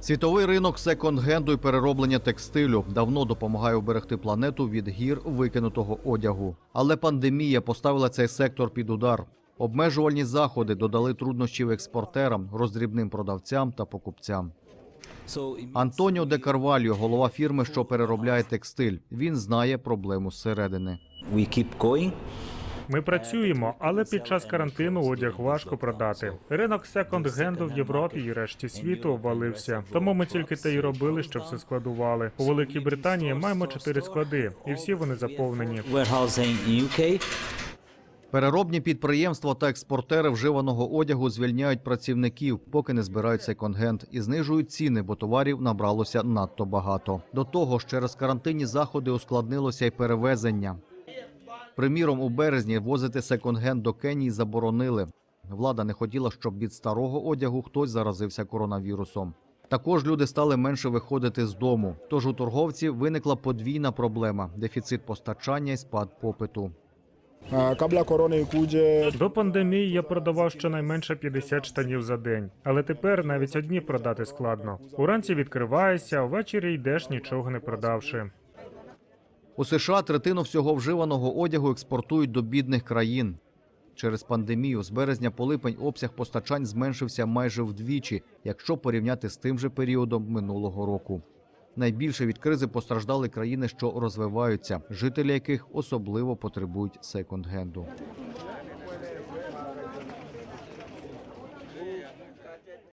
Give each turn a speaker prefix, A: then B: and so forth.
A: Світовий ринок секонд-генду і перероблення текстилю давно допомагає уберегти планету від гір викинутого одягу. Але пандемія поставила цей сектор під удар. Обмежувальні заходи додали труднощів експортерам, роздрібним продавцям та покупцям. Антоніо де Карвальо, голова фірми, що переробляє текстиль. Він знає проблему зсередини.
B: Ми працюємо, але під час карантину одяг важко продати. Ринок секонд-генду в Європі і решті світу обвалився. Тому ми тільки те й робили, що все складували. У Великій Британії маємо чотири склади, і всі вони заповнені.
A: Переробні підприємства та експортери вживаного одягу звільняють працівників, поки не збирають секонд-генд і знижують ціни, бо товарів набралося надто багато. До того ж, через карантинні заходи ускладнилося й перевезення. Приміром, у березні возити секонд-генд до Кенії заборонили. Влада не хотіла, щоб від старого одягу хтось заразився коронавірусом. Також люди стали менше виходити з дому. Тож у торговців виникла подвійна проблема: дефіцит постачання і спад попиту.
C: Korona
B: До пандемії я продавав щонайменше 50 штанів за день, але тепер навіть одні продати складно. Уранці відкриваєшся, а ввечері йдеш нічого не продавши.
A: У США третину всього вживаного одягу експортують до бідних країн. Через пандемію з березня по липень обсяг постачань зменшився майже вдвічі, якщо порівняти з тим же періодом минулого року. Найбільше від кризи постраждали країни, що розвиваються, жителі яких особливо потребують секонд-генду.